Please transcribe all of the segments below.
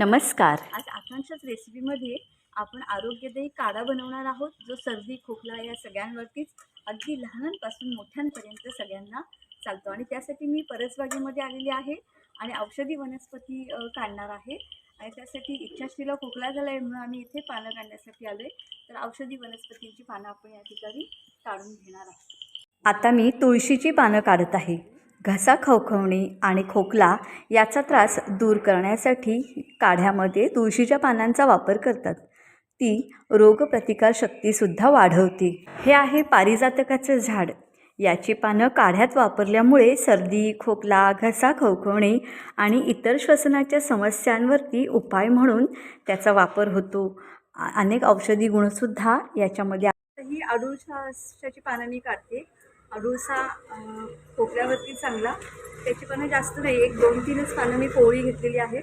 नमस्कार. आज आकांक्षाच रेसिपीमध्ये आपण आरोग्यदायी काढा बनवणार आहोत जो सर्दी खोकला या सगळ्यांवरतीच अगदी लहानांपासून मोठ्यांपर्यंत सगळ्यांना चालतो. आणि त्यासाठी मी परसबागेमध्ये आलेली आहे आणि औषधी वनस्पती काढणार आहे. आणि त्यासाठी इच्छाशीला खोकला झाला आहे म्हणून आम्ही इथे पानं काढण्यासाठी आलो आहे तर औषधी वनस्पतींची पानं आपण या ठिकाणी काढून घेणार आहोत. आता मी तुळशीची पानं काढत आहे. घसा खवखवणे आणि खोकला याचा त्रास दूर करण्यासाठी काढ्यामध्ये तुळशीच्या पानांचा वापर करतात. ती रोगप्रतिकारशक्तीसुद्धा वाढवते. हे आहे पारिजातकाचं झाड. याची पानं काढ्यात वापरल्यामुळे सर्दी खोकला घसा खवखवणे आणि इतर श्वसनाच्या समस्यांवरती उपाय म्हणून त्याचा वापर होतो. अनेक औषधी गुणसुद्धा याच्यामध्ये ही अडुळसाची पानं मी काढते. अडुळसा खोकल्यावरती चांगला. त्याची पण जास्त नाही. एक दोन तीनच पानं मी पोळी घेतलेली आहे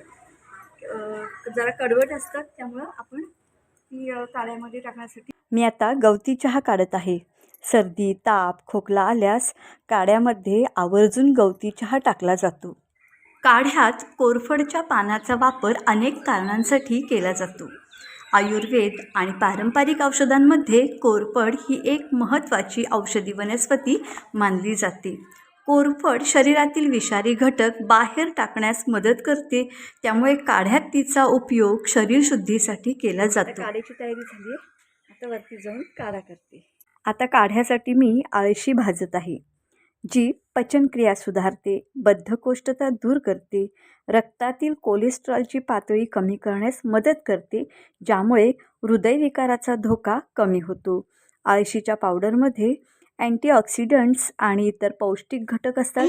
जरा कडवट असतात त्यामुळं आपण ती काळ्यामध्ये टाकण्यासाठी. मी आता गवती चहा काढत आहे. सर्दी ताप खोकला आल्यास काढ्यामध्ये आवर्जून गवती चहा टाकला जातो. काढ्यात कोरफडच्या पानाचा वापर अनेक कारणांसाठी केला जातो. आयुर्वेद आणि पारंपरिक औषधांमध्ये कोरफड ही एक महत्त्वाची औषधी वनस्पती मानली जाते. कोरफड शरीरातील विषारी घटक बाहेर टाकण्यास मदत करते त्यामुळे काढ्यात तिचा उपयोग शरीरशुद्धीसाठी केला जातो. काढ्याची तयारी झाली आहे. आता वरती जाऊन काढा करते. आता काढ्यासाठी मी आळशी भाजत आहे जी पचनक्रिया सुधारते बद्धकोष्ठता दूर करते रक्तातील कोलेस्ट्रॉलची पातळी कमी करण्यास मदत करते ज्यामुळे हृदयविकाराचा धोका कमी होतो. आळशीच्या पावडरमध्ये अँटीऑक्सिडंट्स आणि इतर पौष्टिक घटक असतात.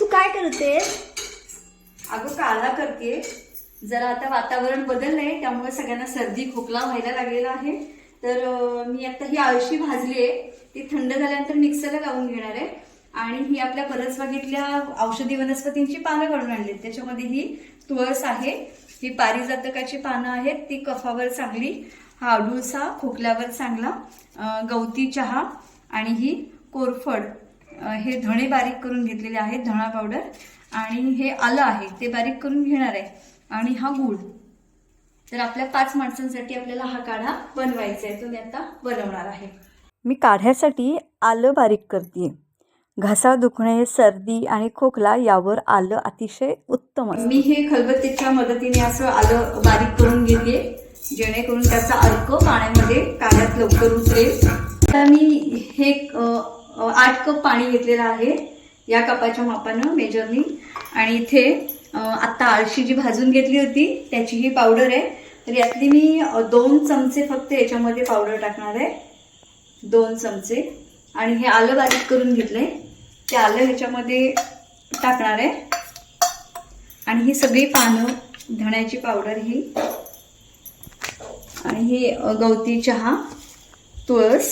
तू काय करते अगं काढा करते. जरा आता वातावरण बदललं आहे त्यामुळे सगळ्यांना सर्दी खोकला व्हायला लागलेला आहे. तर मी आता ही आळशी भाजली आहे ती थंड झाल्यानंतर मिक्सरला लावून घेणार आहे. आणि ही आपल्या परसबागेतल्या औषधी वनस्पतींची पानं काढून आणली आहेत. त्याच्यामध्ये ही तुळस आहे ही पारिजातकाची पानं आहेत ती कफावर चांगली हा अडुळसा खोकल्यावर चांगला गवती चहा आणि ही कोरफड हे धणे बारीक करून घेतलेले आहेत धणा पावडर. आणि हे आलं आहे ते बारीक करून घेणार आहे. आणि हा गूळ. तर आपल्या पाच माणसांसाठी आपल्याला हा काढा बनवायचा आहे तो मी आता बनवणार आहे. मी काढ्यासाठी आलं बारीक करते घासा दुखणे सर्दी आणि खोकला यावर आलं अतिशय उत्तम असतं. मी हे खलबत्त्याच्या मदतीने असं आलं बारीक करून घेते जेणेकरून त्याचा अर्क पाण्यामध्ये काळ्यात लवकर उतरेल. आता मी हे अ, अ, आठ कप पाणी घेतलेलं आहे. या कपाच्या मापानं मेजरनी आणि इथे अ, आत्ता आळशी जी भाजून घेतली होती त्याची ही पावडर आहे. तर यातली मी अ, दोन चमचे फक्त याच्यामध्ये पावडर टाकणार आहे. दोन चमचे. आणि हे आलं बारीक करून घेतलं आहे ते आलं ह्याच्यामध्ये टाकणार आहे. आणि ही सगळी पानं धण्याची पावडर ही. आणि ही गवती चहा तुळस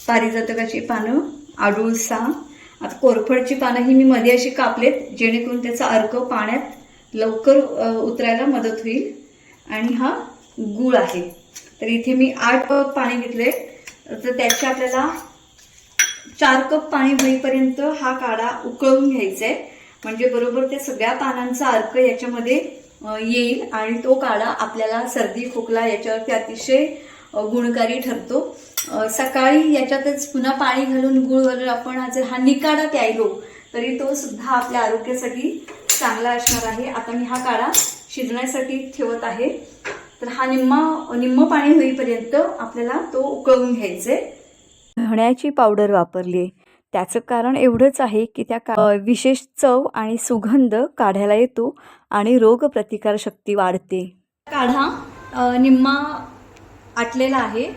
पारिजातकाची पानं आडुळसा आता कोरफडची पानं ही मी मध्ये अशी कापलेत जेणेकरून त्याचा अर्क पाण्यात लवकर उतरायला मदत होईल. आणि हा गूळ आहे. तर इथे मी आठ पाणी घेतले तर त्याचे आपल्याला चार कप पाणी होईपर्यंत हा काढा उकळून घ्यायचा आहे म्हणजे बरोबर त्या सगळ्या पानांचा अर्क याच्यामध्ये येईल आणि तो काढा आपल्याला सर्दी खोकला याच्यावरती अतिशय गुणकारी ठरतो. सकाळी याच्यातच पुन्हा पाणी घालून गुळ घालून आपण जर हा निकाडा प्यायलो तरी तो सुद्धा आपल्या आरोग्यासाठी चांगला असणार आहे. आता मी हा काढा शिजण्यासाठी ठेवत आहे. तर हा निम्मा निम्म पाणी होईपर्यंत आपल्याला तो उकळून घ्यायचा आहे धण्याची पावडर वापरली त्याचं कारण एवढंच आहे की त्या का विशेष चव आणि सुगंध काढायला येतो आणि रोगप्रतिकारशक्ती वाढते. काढा. निम्मा आटलेला आहे.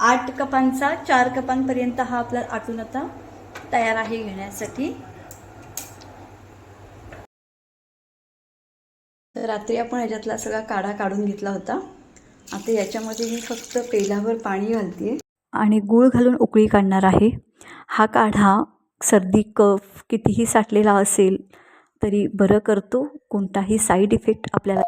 आठ कपांचा चार कपांपर्यंत हा आपला आटून आता तयार आहे घेण्यासाठी. रात्री आपण याच्यातला सगळा काढा काढून घेतला होता. आता याच्यामध्ये मी फक्त पेलावर पाणी घालते. आणि गूळ घालून उकळी काढणार आहे. हा काढा. सर्दी कफ कितीही साठलेला असेल तरी बरं करतो. कोणताही साईड इफेक्ट आपल्याला